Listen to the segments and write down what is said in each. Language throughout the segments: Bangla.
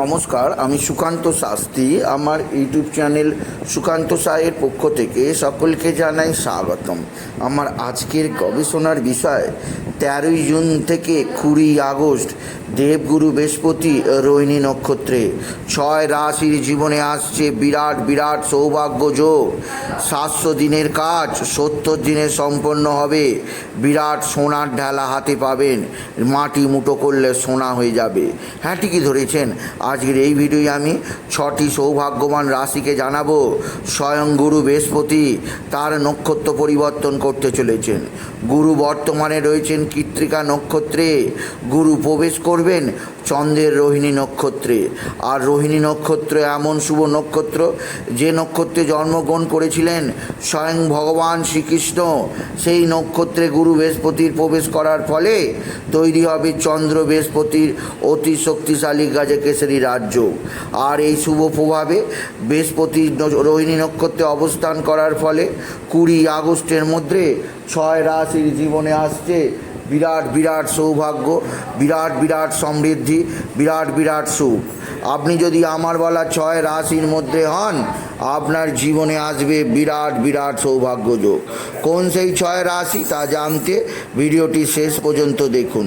নমস্কার, আমি সুকান্ত শাস্ত্রী। আমার ইউটিউব চ্যানেল সুকান্ত সায়ের পক্ষ থেকে সকলকে জানাই স্বাগতম। আমার আজকের গবেষণার বিষয়, তেরোই জুন থেকে কুড়ি আগস্ট দেবগুরু বৃহস্পতি রোহিণী নক্ষত্রে। ছয় রাশির জীবনে আসছে বিরাট বিরাট সৌভাগ্য যোগ। সাতশো দিনের কাজ, সত্তর দিনে সম্পন্ন হবে। বিরাট সোনার ঢালা হাতে পাবেন। মাটি মুটো করলে সোনা হয়ে যাবে। হ্যাঁ ঠিকই ধরেছেন। আজকের এই ভিডিওয়ে আমি ছটি সৌভাগ্যবান রাশিকে জানাব। স্বয়ং গুরু বৃহস্পতি তার নক্ষত্র পরিবর্তন করতে চলেছেন। গুরু বর্তমানে রয়েছেন কৃত্রিকা নক্ষত্রে। গুরু প্রবেশ করবেন চন্দ্রের রোহিণী নক্ষত্রে। আর রোহিণী নক্ষত্র এমন শুভ নক্ষত্র, যে নক্ষত্রে জন্মগ্রহণ করেছিলেন স্বয়ং ভগবান শ্রীকৃষ্ণ, সেই নক্ষত্রে গুরু বৃহস্পতির প্রবেশ করার ফলে তৈরি হবে চন্দ্র বৃহস্পতির অতি শক্তিশালী গাজকেশরী রাজ্য। আর এই শুভ প্রভাবে বৃহস্পতি রোহিণী নক্ষত্রে অবস্থান করার ফলে কুড়ি আগস্টের মধ্যে ছয় রাশির জীবনে আসছে বিরাট বিরাট সৌভাগ্য, বিরাট বিরাট সমৃদ্ধি, বিরাট বিরাট সুখ। আপনি যদি আমার বলা ছয় রাশির মধ্যে হন, আপনার জীবনে আসবে বিরাট বিরাট সৌভাগ্য যোগ। কোন সেই ছয় রাশি তা জানতে ভিডিওটি শেষ পর্যন্ত দেখুন।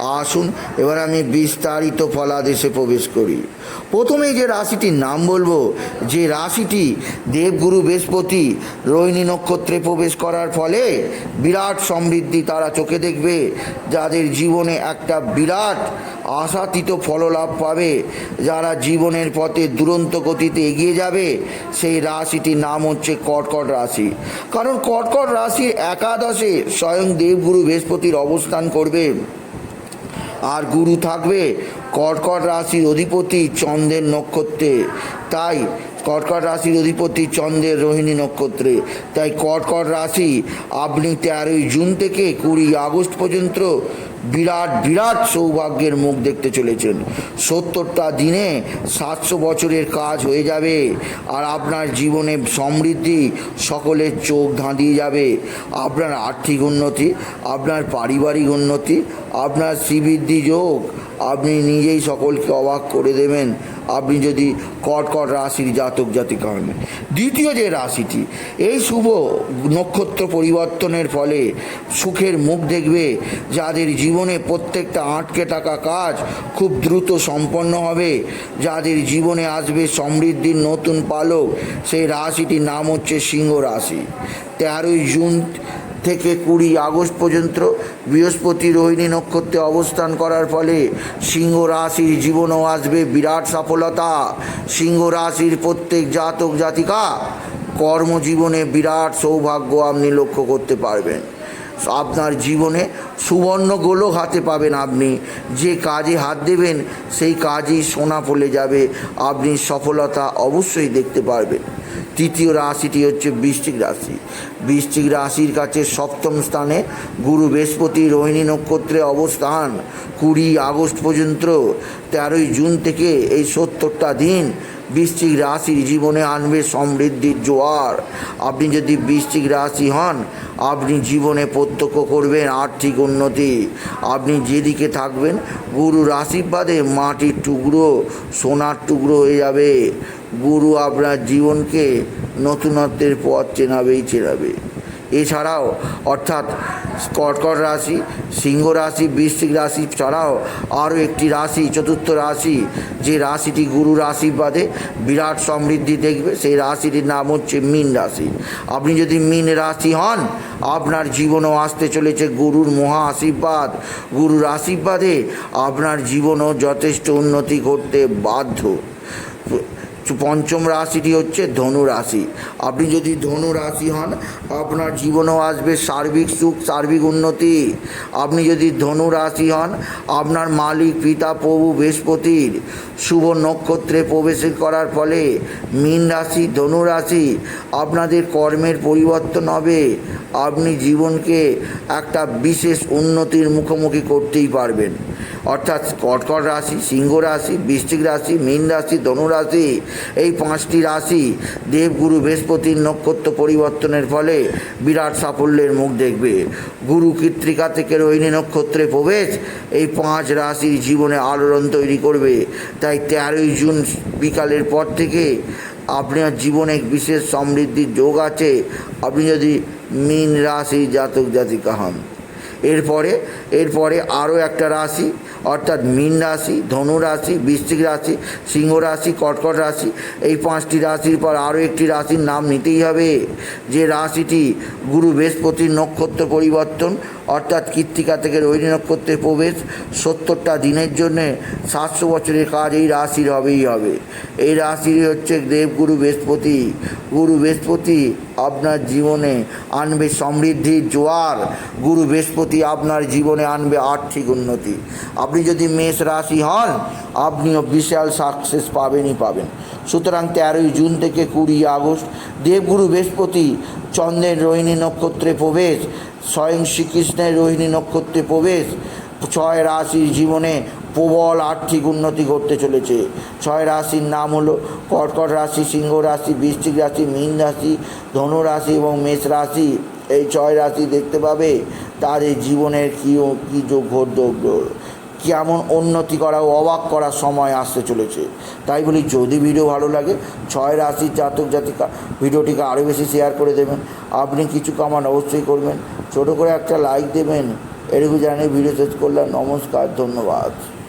আসুন, এবার আমি বিস্তারিত ফলাদেশে প্রবেশ করি। প্রথমেই যে রাশিটির নাম বলব, যে রাশিটি দেবগুরু বৃহস্পতি রোহিণী নক্ষত্রে প্রবেশ করার ফলে বিরাট সমৃদ্ধি তারা চোখে দেখবে, যাদের জীবনে একটা বিরাট আশাতীত ফললাভ পাবে, যারা জীবনের পথে দুরন্ত গতিতে এগিয়ে যাবে, সেই রাশিটির নাম হচ্ছে কর্কট রাশি। কারণ কর্কট রাশির একাদশে স্বয়ং দেবগুরু বৃহস্পতির অবস্থান করবে। আর গুরু থাকবে কর্কট রাশির অধিপতি চন্দ্রের নক্ষত্রে। তাই কর্কট রাশির অধিপতি চন্দ্রের রোহিণী নক্ষত্রে। তাই কর্কট রাশি, আপনি তেরোই জুন থেকে কুড়ি আগস্ট পর্যন্ত বিরাট বিরাট সৌভাগ্যের মুখ দেখতে চলেছেন। সত্তরটা দিনে সাতশো বছরের কাজ হয়ে যাবে আর আপনার জীবনে সমৃদ্ধি সকলের চোখ ধাঁধিয়ে যাবে। আপনার আর্থিক উন্নতি, আপনার পারিবারিক উন্নতি, আপনার শ্রীবৃদ্ধি যোগ আপনি নিজেই সকলকে অবাক করে দেবেন। আপনি যদি কর্কট রাশির জাতক জাতিকা হন, দ্বিতীয় যে রাশিটি, এই শুভ নক্ষত্র পরিবর্তনের ফলে সুখের মুখ দেখবে, যাদের জীবনে প্রত্যেকটা আটকে থাকা কাজ খুব দ্রুত সম্পন্ন হবে, যাদের জীবনে আসবে সমৃদ্ধির নতুন পালক, সেই রাশিটির নাম হচ্ছে সিংহ রাশি। তেরোই জুন থেকে কুড়ি আগস্ট পর্যন্ত বৃহস্পতি রোহিণী নক্ষত্রে অবস্থান করার ফলে সিংহ রাশির জীবনও আসবে বিরাট সফলতা। সিংহ রাশির প্রত্যেক জাতক জাতিকা কর্মজীবনে বিরাট সৌভাগ্য আপনি লক্ষ্য করতে পারবেন। আপনার জীবনে সুবর্ণ গোলক হাতে পাবেন আপনি। যে কাজে হাত দেবেন, সেই কাজই সোনা ফলে যাবে। আপনি সফলতা অবশ্যই দেখতে পারবেন। তৃতীয় রাশিটি হচ্ছে বৃশ্চিক রাশি। বৃশ্চিক রাশির কাছে সপ্তম স্থানে গুরু বৃহস্পতি রোহিণী নক্ষত্রে অবস্থান। কুড়ি আগস্ট পর্যন্ত তেরোই জুন থেকে এই সত্তরটা দিন বৃশ্চিক রাশির জীবনে আনবে সমৃদ্ধির জোয়ার। আপনি যদি বৃশ্চিক রাশি হন, আপনি জীবনে প্রত্যক্ষ করবেন আর্থিক উন্নতি। আপনি যেদিকে থাকবেন, গুরুর আশীর্বাদে মাটির টুকরো, সোনার টুকরো হয়ে যাবে। গুরু আপনার জীবনকে নতুনত্বের পথ চেনাবেই চেনাবে। এছাড়াও, অর্থাৎ কর্কট রাশি, সিংহ রাশি, বৃশ্চিক রাশি ছাড়াও আরও একটি রাশি, চতুর্থ রাশি, যে রাশিটি গুরুর আশীর্বাদে বিরাট সমৃদ্ধি দেখবে, সেই রাশিটির নাম হচ্ছে মীন রাশি। আপনি যদি মীন রাশি হন, আপনার জীবনও আসতে চলেছে গুরুর মহা আশীর্বাদ। গুরুর আশীর্বাদে আপনার জীবনও যথেষ্ট উন্নতি করতে বাধ্য। পঞ্চম রাশিটি হচ্ছে ধনু রাশি। আপনি যদি ধনু রাশি হন, আপনার জীবনেও আসবে সার্বিক সুখ, সার্বিক উন্নতি। আপনি যদি ধনু রাশি হন, আপনার মালিক, পিতা, প্রভু, বৃহস্পতির শুভ নক্ষত্রে প্রবেশ করার ফলে মীন রাশি, ধনু রাশি, আপনাদের কর্মের পরিবর্তন হবে। আপনি জীবনকে একটা বিশেষ উন্নতির মুখোমুখি করতেই পারবেন। অর্থাৎ কর্কট রাশি, সিংহ রাশি, বৃশ্চিক রাশি, মীন রাশি, ধনু রাশি, এই পাঁচটি রাশি দেবগুরু বৃহস্পতির নক্ষত্র পরিবর্তনের ফলে বিরাট সাফল্যের মুখ দেখবে। গুরু কৃত্রিকা থেকে রোহিণী নক্ষত্রে প্রবেশ, এই পাঁচ রাশির জীবনে আলোড়ন তৈরি করবে। তাই তেরোই জুন বিকালের পর থেকে আপনার জীবনে বিশেষ সমৃদ্ধির যোগ আছে। আপনি যদি মীন রাশি জাতক জাতিকা হন। এরপরে এরপরে আরও একটা রাশি, অর্থাৎ মীন রাশি, ধনু রাশি, বৃশ্চিক রাশি, সিংহ রাশি, কর্কট রাশি, এই পাঁচটি রাশির পর আরও একটি রাশির নাম নিতেই হবে। যে রাশিটি গুরু বৃহস্পতির নক্ষত্র পরিবর্তন অর্থাৎ কৃত্তিকা থেকে রোহিণী নক্ষত্রে প্রবেশ সত্তরটা দিনের জন্যে সাতশো বছরের কাজ এই রাশির হবেই হবে। এই রাশির হচ্ছে দেবগুরু বৃহস্পতি। গুরু বৃহস্পতি আপনার জীবনে আনবে সমৃদ্ধির জোয়ার। গুরু বৃহস্পতি আপনার জীবনে আনবে আর্থিক উন্নতি। আপনি যদি মেষ রাশি হন, আপনিও বিশাল সাকসেস পাবেনই পাবেন। সুতরাং তেরোই জুন থেকে কুড়ি আগস্ট দেবগুরু বৃহস্পতি চন্দ্রের রোহিণী নক্ষত্রে প্রবেশ স্বয়ং শ্রীকৃষ্ণের রোহিণী নক্ষত্রে প্রবেশ, ছয় রাশির জীবনে প্রবল আর্থিক উন্নতি করতে চলেছে। ছয় রাশির নাম হলো কর্কট রাশি, সিংহ রাশি বৃষ্টিক রাশি, মীন রাশি ধনুরাশি এবং মেষ রাশি। এই ছয় রাশি দেখতে পাবে তাদের জীবনের কী কী যোগ্য ঘটবে কেমন উন্নতি করা ও অবাক করার সময় আসতে চলেছে। তাই বলি, যদি ভিডিও ভালো লাগে, ছয় রাশির জাতক জাতিকা ভিডিওটিকে আরও বেশি শেয়ার করে দেবেন। আপনি কিছু কামান অবশ্যই করবেন। ছোটো করে একটা লাইক দেবেন। এটুকু জানিয়ে ভিডিও শেষ করলাম। নমস্কার, ধন্যবাদ।